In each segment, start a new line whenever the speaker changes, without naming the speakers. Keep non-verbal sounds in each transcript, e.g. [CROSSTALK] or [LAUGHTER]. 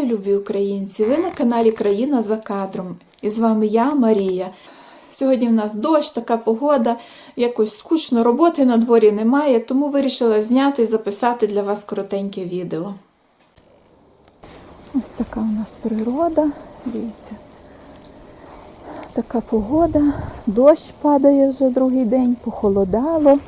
Вітаю, любі українці! Ви на каналі Країна за кадром. І з вами я, Марія. Сьогодні в нас дощ, така погода, якось скучно, роботи на дворі немає, тому вирішила зняти і записати для вас коротеньке відео. Ось така у нас природа. Дивіться. Така погода, дощ падає вже другий день, похолодало.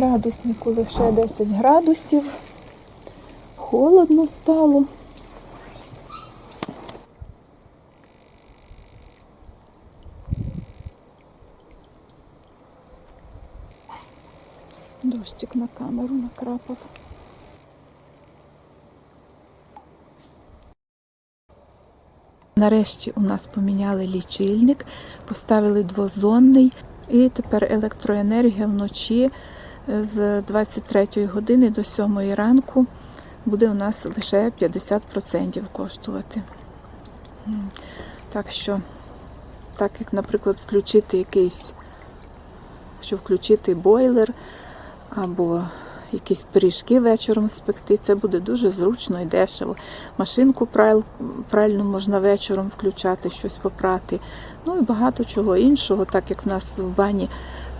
Градуснику лише 10 градусів. Холодно стало. Дощик на камеру накрапав. Нарешті у нас поміняли лічильник, поставили двозонний, і тепер електроенергія вночі з 23 години до 7 ранку буде у нас лише 50% коштувати. Так що, так як, наприклад, включити якийсь, що включити бойлер або якісь пиріжки вечором спекти, це буде дуже зручно і дешево. Машинку праль, пральну можна вечором включати, щось попрати. Ну і багато чого іншого, так як в нас в бані,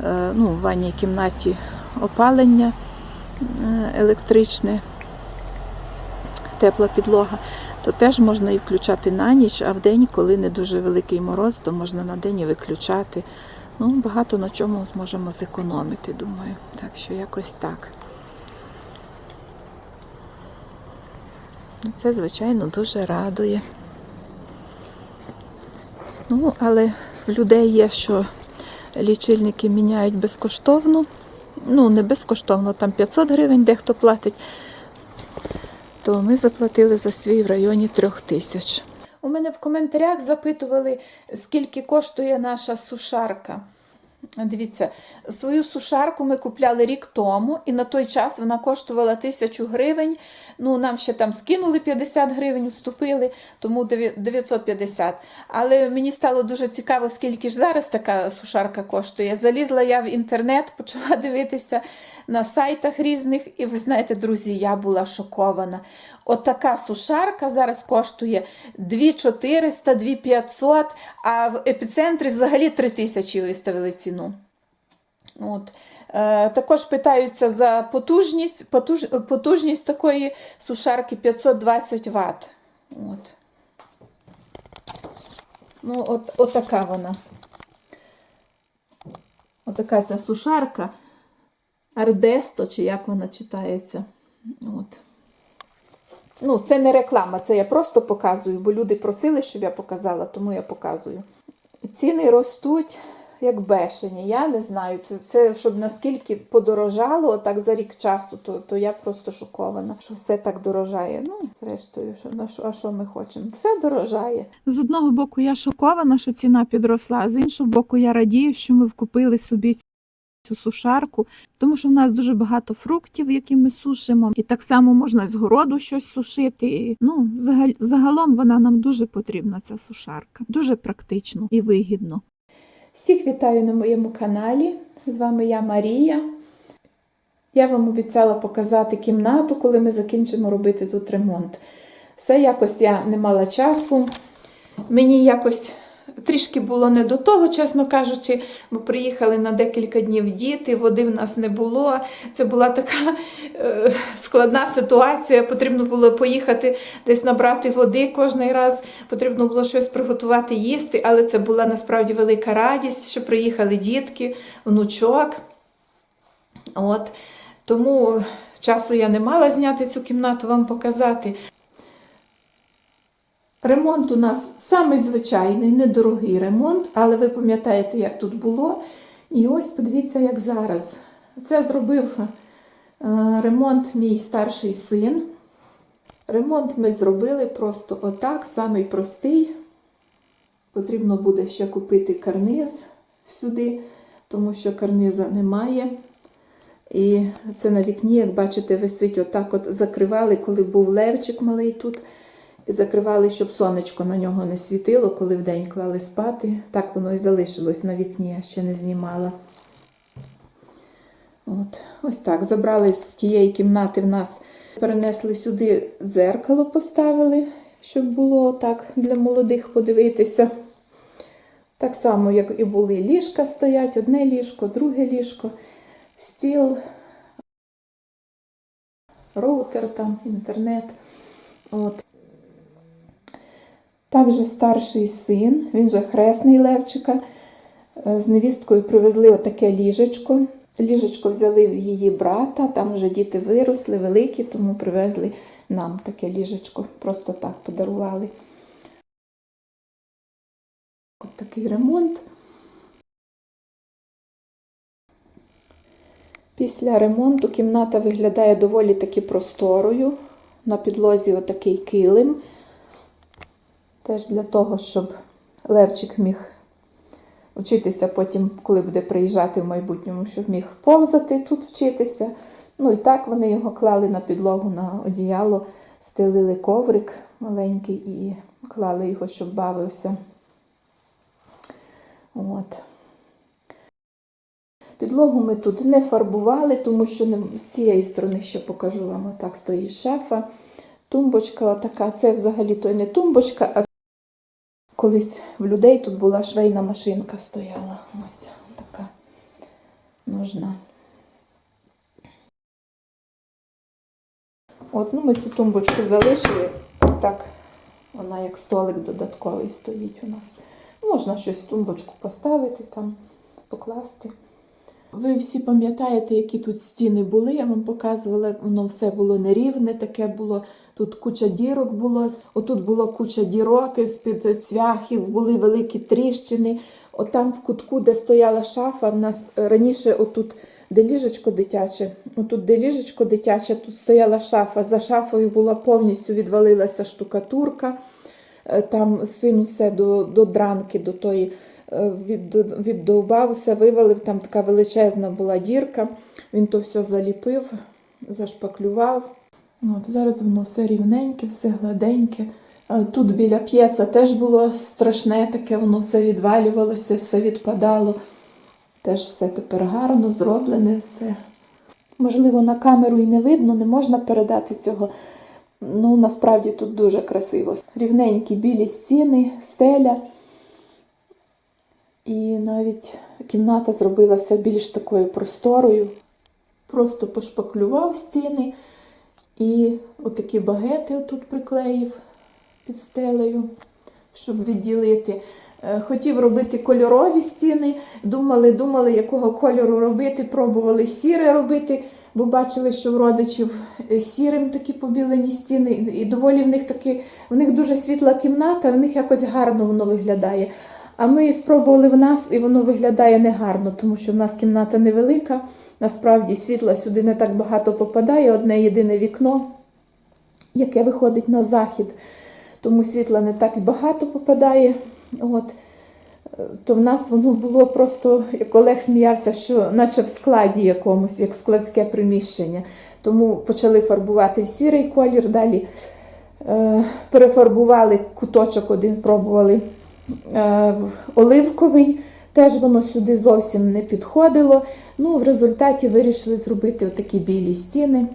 е, ну, в ванній кімнаті опалення е, електричне, тепла підлога, то теж можна і включати на ніч, а в день, коли не дуже великий мороз, то можна на день і виключати. Ну, багато на чому зможемо зекономити, думаю. Так що якось так. Це, звичайно, дуже радує. Ну, але в людей є, що лічильники міняють безкоштовно. Ну, не безкоштовно, там 500 гривень дехто платить. То ми заплатили за свій в районі трьох тисяч. У мене в коментарях запитували, скільки коштує наша сушарка. Дивіться, свою сушарку ми купляли рік тому, і на той час вона коштувала тисячу гривень. Ну, нам ще там скинули 50 гривень, вступили, тому 950. Але мені стало дуже цікаво, скільки ж зараз така сушарка коштує. Залізла я в інтернет, [LAUGHS] почала дивитися на сайтах різних, і ви знаєте, друзі, я була шокована. Отака сушарка зараз коштує 2400, 2500, а в епіцентрі взагалі 3000 виставили ціну. От. Е, також питаються за потужність. Потуж, потужність такої сушарки 520 Вт. От. Ну, от, от така вона. Отака ця сушарка. Ардесто, чи як вона читається. От. Ну, це не реклама, це я просто показую, бо люди просили, щоб я показала, тому я показую. Ціни ростуть як бешені. Я не знаю, це, це щоб наскільки подорожало так за рік часу, то, то я просто шокована, що все так дорожає. Ну, зрештою, що, на що, а що ми хочемо? Все дорожає. З одного боку, я шокована, що ціна підросла, а з іншого боку, я радію, що ми вкупили собі цю сушарку, тому що в нас дуже багато фруктів, які ми сушимо, і так само можна з городу щось сушити. Ну, загал- загалом вона нам дуже потрібна, ця сушарка. Дуже практично і вигідно. Всіх вітаю на моєму каналі. З вами я Марія. Я вам обіцяла показати кімнату, коли ми закінчимо робити тут ремонт. Все якось я не мала часу. Мені якось трішки було не до того, чесно кажучи, бо приїхали на декілька днів діти, води в нас не було. Це була така е, складна ситуація. Потрібно було поїхати десь набрати води кожен раз, потрібно було щось приготувати їсти, але це була насправді велика радість, що приїхали дітки, внучок. От. Тому часу я не мала зняти цю кімнату, вам показати. Ремонт у нас самий звичайний, недорогий ремонт, але ви пам'ятаєте, як тут було. І ось подивіться, як зараз. Це зробив е, ремонт мій старший син. Ремонт ми зробили просто отак, самий простий. Потрібно буде ще купити карниз сюди, тому що карниза немає. І це на вікні, як бачите, висить отак от закривали, коли був левчик малий тут. Закривали, щоб сонечко на нього не світило, коли вдень клали спати. Так воно і залишилось на вікні, я ще не знімала. От, ось так. Забрали з тієї кімнати в нас, перенесли сюди дзеркало, поставили, щоб було так для молодих подивитися. Так само, як і були ліжка стоять, одне ліжко, друге ліжко, стіл, роутер там, інтернет. От. Також старший син, він же хресний Левчика. е, З невісткою привезли отаке ліжечко. Ліжечко взяли в її брата, там вже діти виросли, великі, тому привезли нам таке ліжечко. Просто так подарували. От такий ремонт. Після ремонту кімната виглядає доволі таки просторою. На підлозі отакий килим. Теж для того, щоб Левчик міг вчитися потім, коли буде приїжджати в майбутньому, щоб міг повзати тут вчитися. Ну і так вони його клали на підлогу на одіяло, стелили коврик маленький і клали його, щоб бавився. От. Підлогу ми тут не фарбували, тому що не- з цієї сторони ще покажу вам. Отак стоїть шафа. Тумбочка така, це взагалі то не тумбочка, а колись в людей тут була швейна машинка стояла. Ось така ножна. От, ну ми цю тумбочку залишили. Так, вона як столик додатковий стоїть у нас. Можна щось в тумбочку поставити там, покласти. Ви всі пам'ятаєте, які тут стіни були. Я вам показувала, воно все було нерівне, таке було. Тут куча дірок було. Отут було куча дірок з-під цвяхів, були великі тріщини. Отам в кутку, де стояла шафа, в нас раніше отут, де ліжечко дитяче, отут, де ліжечко дитяче, тут стояла шафа. За шафою була повністю відвалилася штукатурка. Е, Там син усе до, до дранки, до тої е, віддовбав, все вивалив, там така величезна була дірка. Він то все заліпив, зашпаклював. От, зараз воно все рівненьке, все гладеньке. Тут біля п'єца теж було страшне таке, воно все відвалювалося, все відпадало. Теж все тепер гарно зроблене, все. Можливо, на камеру і не видно, не можна передати цього. Ну, насправді тут дуже красиво. Рівненькі білі стіни, стеля. І навіть кімната зробилася більш такою просторою. Просто пошпаклював стіни і отакі багети тут приклеїв під стелею, щоб відділити. Е, Хотів робити кольорові стіни, думали, думали, якого кольору робити, пробували сіре робити, бо бачили, що в родичів е, сірим такі побілені стіни, і доволі в них такі, в них дуже світла кімната, в них якось гарно воно виглядає. А ми спробували в нас, і воно виглядає негарно, тому що в нас кімната невелика. Насправді світла сюди не так багато попадає, одне єдине вікно, яке виходить на захід, тому світла не так багато попадає. От. То в нас воно було просто, як Олег сміявся, що наче в складі якомусь, як складське приміщення. Тому почали фарбувати в сірий колір, далі е, перефарбували куточок один, пробували оливковий. Теж воно сюди зовсім не підходило. Ну, в результаті вирішили зробити отакі білі стіни.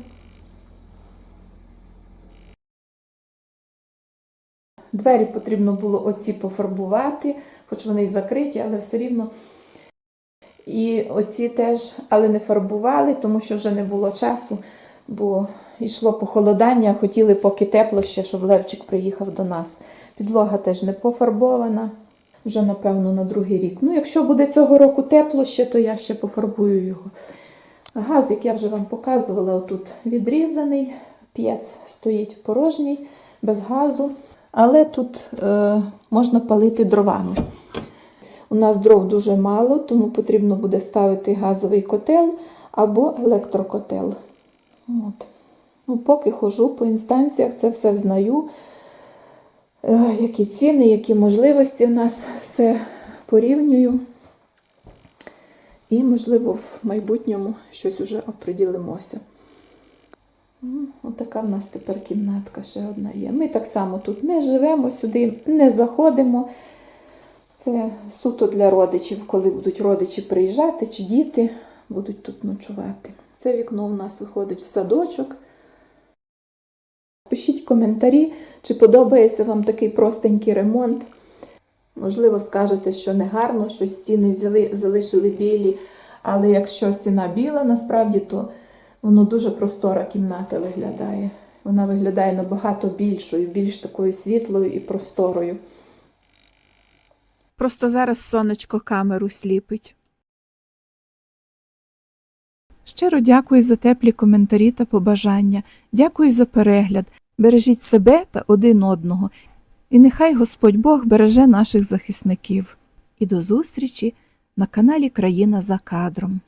Двері потрібно було оці пофарбувати, хоч вони й закриті, але все рівно. І оці теж, але не фарбували, тому що вже не було часу, бо йшло похолодання, хотіли поки тепло ще, щоб Левчик приїхав до нас. Підлога теж не пофарбована, вже, напевно, на другий рік. Ну, якщо буде цього року тепло ще, то я ще пофарбую його. Газ, як я вже вам показувала, отут відрізаний, п'єц стоїть порожній, без газу. Але тут е, можна палити дровами. У нас дров дуже мало, тому потрібно буде ставити газовий котел або електрокотел. От. Ну, поки хожу по інстанціях, це все взнаю. Е, які ціни, які можливості в нас все порівнюю. І, можливо, в майбутньому щось уже оприділимося. Отака в нас тепер кімнатка ще одна є. Ми так само тут не живемо, сюди не заходимо. Це суто для родичів, коли будуть родичі приїжджати чи діти. будуть тут ночувати. Це вікно у нас виходить в садочок. Пишіть коментарі, чи подобається вам такий простенький ремонт. Можливо, скажете, що не гарно, що стіни взяли, залишили білі, але якщо стіна біла, насправді, то воно дуже простора кімната виглядає. Вона виглядає набагато більшою, більш такою світлою і просторою.
Просто зараз сонечко камеру сліпить. Щиро дякую за теплі коментарі та побажання. Дякую за перегляд. Бережіть себе та один одного. І нехай Господь Бог береже наших захисників. І до зустрічі на каналі Країна за кадром.